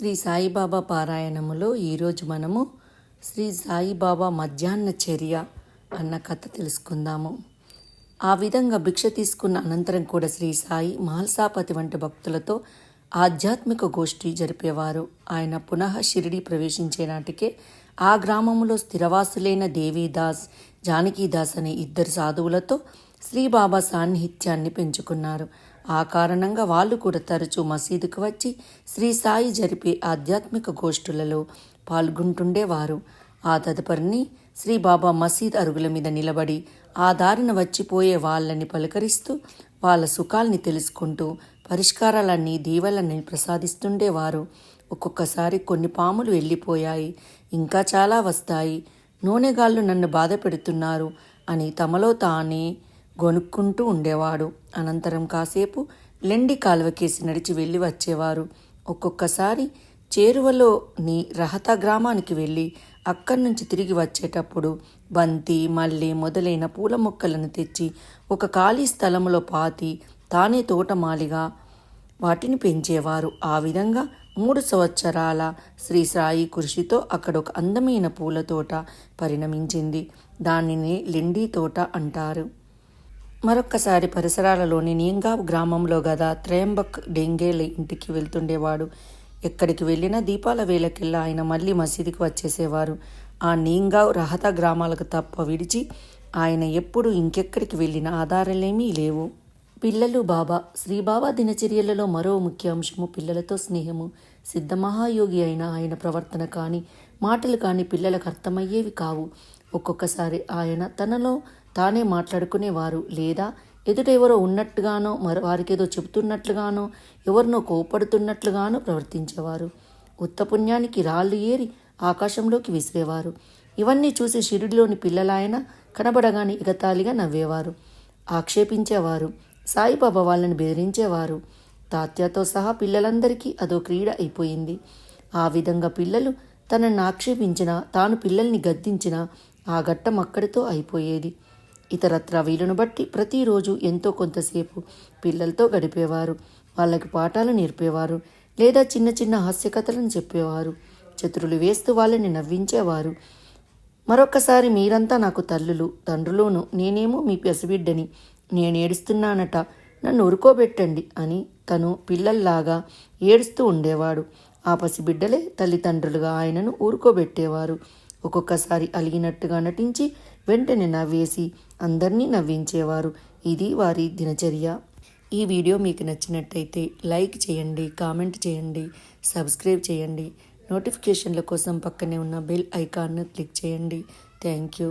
శ్రీ సాయిబాబా పారాయణములో ఈరోజు మనము శ్రీ సాయిబాబా మధ్యాహ్న చర్య అన్న కథ తెలుసుకుందాము. ఆ విధంగా భిక్ష తీసుకున్న అనంతరం కూడా శ్రీ సాయి మహల్సాపతి వంటి భక్తులతో ఆధ్యాత్మిక గోష్ఠి జరిపేవారు. ఆయన పునః షిరిడి ప్రవేశించే నాటికే ఆ గ్రామంలో స్థిరవాసులైన దేవీదాస్ జానకీదాస్ అనే ఇద్దరు సాధువులతో శ్రీబాబా సాన్నిహిత్యాన్ని పెంచుకున్నారు. ఆ కారణంగా వాళ్ళు కూడా తరచూ మసీదుకు వచ్చి శ్రీ సాయి జరిపే ఆధ్యాత్మిక గోష్ఠులలో పాల్గొంటుండేవారు. ఆ తదుపరిని శ్రీ బాబా మసీద్ అరుగుల మీద నిలబడి ఆ దారిన వచ్చిపోయే వాళ్ళని పలకరిస్తూ వాళ్ళ సుఖాల్ని తెలుసుకుంటూ పరిష్కారాలన్నీ దీవెలని ప్రసాదిస్తుండేవారు. ఒక్కొక్కసారి కొన్ని పాములు వెళ్ళిపోయాయి. ఇంకా చాలా వస్తాయి. నూనెగాళ్ళు నన్ను బాధ పెడుతున్నారు అని తమలో తానే గొనుక్కుంటూ ఉండేవాడు. అనంతరం కాసేపు లెండి కాలువకేసి నడిచి వెళ్ళి వచ్చేవారు. ఒక్కొక్కసారి చేరువలోని రహత గ్రామానికి వెళ్ళి అక్కడి నుంచి తిరిగి వచ్చేటప్పుడు బంతి మల్లె మొదలైన పూల మొక్కలను తెచ్చి ఒక ఖాళీ స్థలంలో పాతి తానే తోటమాలిగా వాటిని పెంచేవారు. ఆ విధంగా మూడు సంవత్సరాల శ్రీ సాయి కృషితో అక్కడ ఒక అందమైన పూల తోట పరిణమించింది. దానిని లెండి తోట అంటారు. మరొక్కసారి పరిసరాలలోని నీంగావ్ గ్రామంలో గదా త్రయంబక్ డెంగేలి ఇంటికి వెళ్తుండేవాడు. ఎక్కడికి వెళ్ళినా దీపాల వేళకెల్లా ఆయన మళ్ళీ మసీదుకి వచ్చేసేవారు. ఆ నీంగావ్ రహత గ్రామాలకు తప్ప విడిచి ఆయన ఎప్పుడు ఇంకెక్కడికి వెళ్ళిన ఆధారాలేమీ లేవు. పిల్లలు బాబా శ్రీబాబా దినచర్యలలో మరో ముఖ్య అంశము పిల్లలతో స్నేహము. సిద్ధమహాయోగి అయిన ఆయన ప్రవర్తన కానీ మాటలు కానీ పిల్లలకు అర్థమయ్యేవి కావు. ఒక్కొక్కసారి ఆయన తనలో తానే మాట్లాడుకునేవారు లేదా ఎదుట ఎవరో ఉన్నట్టుగానో మరి వారికేదో చెబుతున్నట్లుగానో ఎవరినో కోపడుతున్నట్లుగానో ప్రవర్తించేవారు. ఉత్తపుణ్యానికి రాళ్ళు ఏరి ఆకాశంలోకి విసిరేవారు. ఇవన్నీ చూసి షిరిడిలోని పిల్లలాయన కనబడగానే ఎగతాళిగా నవ్వేవారు. ఆక్షేపించేవారు. సాయిబాబా వాళ్ళని బెదిరించేవారు. తాత్యతో సహా పిల్లలందరికీ అదో క్రీడ అయిపోయింది. ఆ విధంగా పిల్లలు తనను ఆక్షేపించిన తాను పిల్లల్ని గద్దించినా ఆ ఘట్టం అక్కడితో అయిపోయేది. ఇతరత్ర వీలును బట్టి ప్రతిరోజు ఎంతో కొంతసేపు పిల్లలతో గడిపేవారు. వాళ్ళకి పాఠాలు నేర్పేవారు లేదా చిన్న చిన్న హాస్యకథలను చెప్పేవారు. చతురులు వేస్తూ వాళ్ళని నవ్వించేవారు. మరొక్కసారి మీరంతా నాకు తల్లులు తండ్రులోను నేనేమో మీ పసిబిడ్డని నేను ఏడుస్తున్నానట నన్ను ఉరుకోబెట్టండి అని తను పిల్లల్లాగా ఏడుస్తూ ఉండేవాడు. ఆ పసిబిడ్డలే తల్లిదండ్రులుగా ఆయనను ఊరుకోబెట్టేవారు. ఒక్కొక్కసారి అలిగినట్టుగా నటించి వెంటనే నవ్వేసి అందరినీ నవ్వించేవారు. ఇది వారి దినచర్య. ఈ వీడియో మీకు నచ్చినట్టయితే లైక్ చేయండి కామెంట్ చేయండి సబ్స్క్రైబ్ చేయండి. నోటిఫికేషన్ల కోసం పక్కనే ఉన్న బెల్ ఐకాన్ను క్లిక్ చేయండి. Thank you.